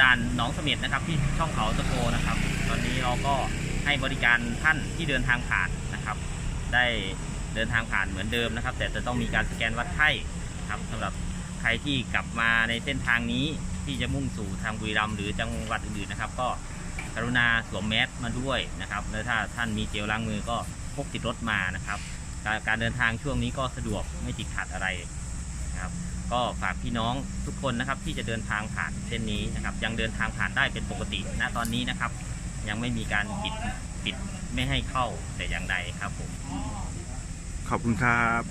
ด่านหนองเสม็ดนะครับ ที่ช่องเขาตะโกนะครับ ตอนนี้เราก็ให้บริการท่านที่เดินทางผ่านนะครับ ได้เดินทางผ่านเหมือนเดิมนะครับ แต่จะต้องมีการสแกนวัดไข้ครับสำหรับใครที่กลับมาในเส้นทางนี้ที่จะมุ่งสู่ทางบุรีรัมย์หรือจังหวัดอื่นๆนะครับ ก็กรุณาสวมแมสมาด้วยนะครับแล้วถ้าท่านมีเจลล้างมือก็พกติดรถมานะครับ การเดินทางช่วงนี้ก็สะดวกไม่ติดขัดอะไร นะครับ ก็ฝากพี่น้องทุกคนนะครับที่จะเดินทางผ่านเส้นนี้นะครับ ยังเดินทางผ่านได้เป็นปกติณตอนนี้นะครับ ยังไม่มีการปิดปิดไม่ให้เข้าแต่อย่างใดครับผม ขอบคุณครับ